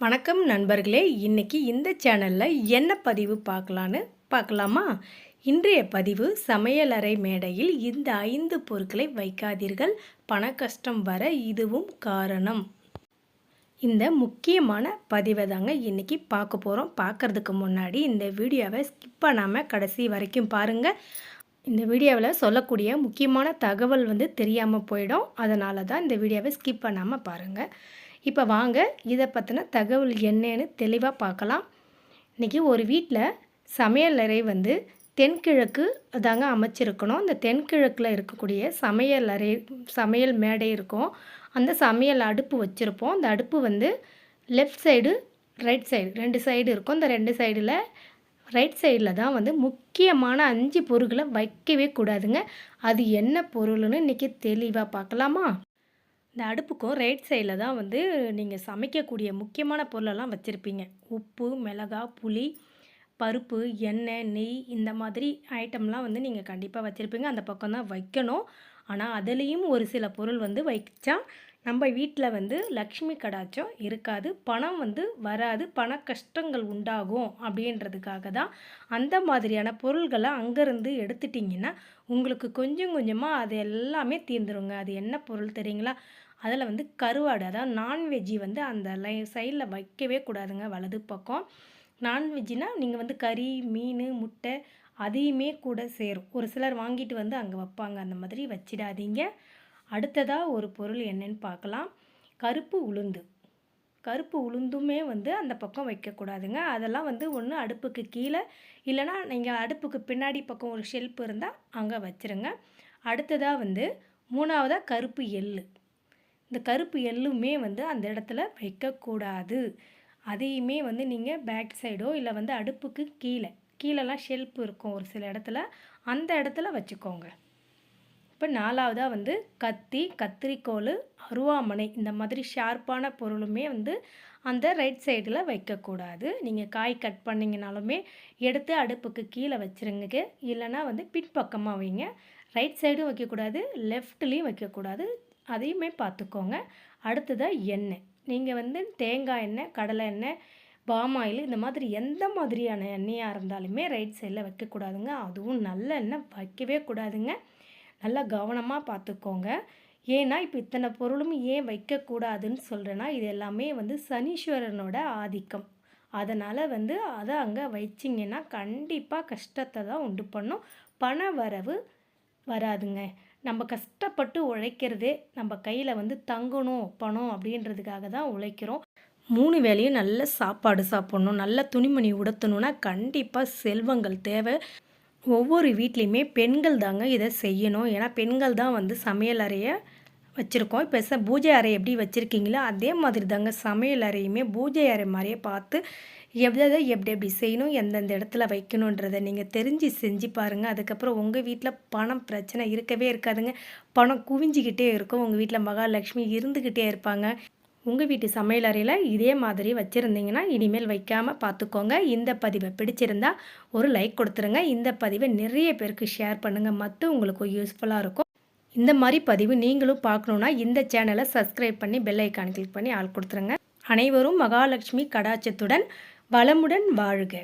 வணக்கம் நண்பர்களே இன்னைக்கு இந்த சேனலில் என்ன பதிவு பார்க்கலான்னு பார்க்கலாமா? இன்றைய பதிவு சமையலறை மேடையில் இந்த ஐந்து பொருட்களை வைக்காதீர்கள் பண கஷ்டம் வர இதுவும் காரணம். இந்த முக்கியமான பதிவை தாங்க இன்றைக்கி பார்க்க போகிறோம் பார்க்கறதுக்கு முன்னாடி இந்த வீடியோவை ஸ்கிப் பண்ணாமல் கடைசி வரைக்கும் பாருங்கள் இந்த வீடியோவில் சொல்லக்கூடிய முக்கியமான தகவல் வந்து தெரியாமல் போயிடும். அதனால தான் இந்த வீடியோவை ஸ்கிப் பண்ணாமல் பாருங்கள் இப்போ வாங்க இதை பற்றின தகவல் என்னன்னு தெளிவாக பார்க்கலாம். இன்றைக்கி ஒரு வீட்டில் சமையலறை வந்து தென்கிழக்கு தாங்க அமைச்சிருக்கணும். இந்த தென்கிழக்கில் இருக்கக்கூடிய சமையல் அறை சமையல் மேடை இருக்கும். அந்த சமையல் அடுப்பு வச்சுருப்போம். அந்த அடுப்பு வந்து லெஃப்ட் சைடு ரைட் சைடு ரெண்டு சைடு இருக்கும். இந்த ரெண்டு சைடில் ரைட் சைடில் தான் வந்து முக்கியமான அஞ்சு பொருட்களை வைக்கவே கூடாதுங்க. அது என்ன பொருள்னு இன்றைக்கி தெளிவாக பார்க்கலாமா? இந்த அடுப்புக்கும் ரைட் சைடில் தான் வந்து நீங்கள் சமைக்கக்கூடிய முக்கியமான பொருளெல்லாம் வச்சுருப்பீங்க. உப்பு மிளகா புளி பருப்பு எண்ணெய் நெய் இந்த மாதிரி ஐட்டம்லாம் வந்து நீங்கள் கண்டிப்பாக வச்சுருப்பீங்க. அந்த பக்கம் தான் வைக்கணும். ஆனால் அதுலேயும் ஒரு சில பொருள் வந்து வைச்சா நம்ம வீட்டில் வந்து லக்ஷ்மி கடாச்சம் இருக்காது பணம் வந்து வராது பண கஷ்டங்கள் உண்டாகும் அப்படின்றதுக்காக தான் அந்த மாதிரியான பொருள்களை அங்கேருந்து எடுத்துட்டிங்கன்னா உங்களுக்கு கொஞ்சம் கொஞ்சமாக அது எல்லாமே தீர்ந்துருங்க. அது என்ன பொருள் தெரியுங்களா? அதில் வந்து கருவாடு அதாவது நான்வெஜ்ஜி வந்து அந்த லை சைடில் வைக்கவே கூடாதுங்க வலது பக்கம். நான்வெஜ்ஜினால் நீங்கள் வந்து கறி மீன் முட்டை அதையுமே கூட சேரும். ஒரு சிலர் வாங்கிட்டு வந்து அங்கே வைப்பாங்க. அந்த மாதிரி வச்சிடாதீங்க. அடுத்ததாக ஒரு பொருள் என்னன்னு பார்க்கலாம். கருப்பு உளுந்து. கருப்பு உளுந்துமே வந்து அந்த பக்கம் வைக்கக்கூடாதுங்க. அதெல்லாம் வந்து ஒன்று அடுப்புக்கு கீழே. இல்லைனா நீங்கள் அடுப்புக்கு பின்னாடி பக்கம் ஒரு ஷெல்ப் இருந்தால் அங்கே வச்சுருங்க. அடுத்ததாக வந்து மூணாவதாக கருப்பு எள்ளு. இந்த கருப்பு எள்ளுமே வந்து அந்த இடத்துல வைக்கக்கூடாது. அதையுமே வந்து நீங்கள் பேக் சைடோ இல்லை வந்து அடுப்புக்கு கீழே கீழெல்லாம் ஷெல்ப் இருக்கும் ஒரு சில இடத்துல. அந்த இடத்துல வச்சுக்கோங்க. இப்போ நாலாவதாக வந்து கத்தி கத்திரிக்கோல் அருவாமனை இந்த மாதிரி ஷார்ப்பான பொருளுமே வந்து அந்த ரைட் சைடில் வைக்கக்கூடாது. நீங்கள் காய் கட் பண்ணிங்கனாலுமே எடுத்து அடுப்புக்கு கீழே வச்சுருங்க. இல்லைனா வந்து பின்பக்கமாக வைங்க. ரைட் சைடும் வைக்கக்கூடாது லெஃப்ட்லேயும் வைக்கக்கூடாது. அதையுமே பார்த்துக்கோங்க. அடுத்ததாக எண்ணெய். நீங்கள் வந்து தேங்காய் எண்ணெய் கடலை எண்ணெய் பாம் ஆயில் இந்த மாதிரி எந்த மாதிரியான எண்ணெயாக இருந்தாலுமே ரைட் சைடில் வைக்கக்கூடாதுங்க. அதுவும் நல்ல எண்ணெய் வைக்கவே கூடாதுங்க. நல்லா கவனமாக பார்த்துக்கோங்க. ஏன்னா இப்போ இத்தனை பொருளும் ஏன் வைக்கக்கூடாதுன்னு சொல்கிறேன்னா இது எல்லாமே வந்து சனீஸ்வரனோட ஆதிக்கம். அதனால் வந்து அதை அங்கே வச்சிங்கன்னா கண்டிப்பாக கஷ்டத்தை தான் உண்டு பண்ணும். பண வரவு வராதுங்க. நம்ம கஷ்டப்பட்டு உழைக்கிறதே நம்ம கையில் வந்து தங்கணும் பணம் அப்படின்றதுக்காக தான் உழைக்கிறோம். மூணு வேளையும் நல்ல சாப்பாடு சாப்பிட்ணும் நல்ல துணிமணி உடுத்தணும்னா கண்டிப்பாக செல்வங்கள் தேவை. ஒவ்வொரு வீட்லேயுமே பெண்கள் தாங்க இதை செய்யணும். ஏன்னா பெண்கள் தான் வந்து சமையல் அறையை வச்சுருக்கோம். இப்போ ச பூஜை அறை எப்படி வச்சுருக்கீங்களோ அதே மாதிரி தாங்க சமையல் அறையுமே பூஜை அறை மாதிரியே பார்த்து எதை எப்படி எப்படி செய்யணும் எந்தெந்த இடத்துல வைக்கணுன்றதை நீங்கள் தெரிஞ்சு செஞ்சு பாருங்கள் அதுக்கப்புறம் உங்கள் வீட்டில் பணம் பிரச்சனை இருக்கவே இருக்காதுங்க. பணம் குவிஞ்சிக்கிட்டே இருக்கும். உங்கள் வீட்டில் மகாலட்சுமி இருந்துக்கிட்டே இருப்பாங்க. உங்கள் வீட்டு சமையல் அறையில் இதே மாதிரி வச்சுருந்தீங்கன்னா இனிமேல் வைக்காமல் பார்த்துக்கோங்க இந்த பதிவை பிடிச்சிருந்தா ஒரு லைக் கொடுத்துருங்க. இந்த பதிவை நிறைய பேருக்கு ஷேர் பண்ணுங்கள் மற்ற உங்களுக்கு யூஸ்ஃபுல்லாக இருக்கும். இந்த மாதிரி பதிவு நீங்களும் பார்க்கணுன்னா இந்த சேனலை சப்ஸ்கிரைப் பண்ணி பெல் ஐக்கான் கிளிக் பண்ணி ஆள் கொடுத்துருங்க. அனைவரும் மகாலட்சுமி கடாச்சத்துடன் வளமுடன் வாழ்க.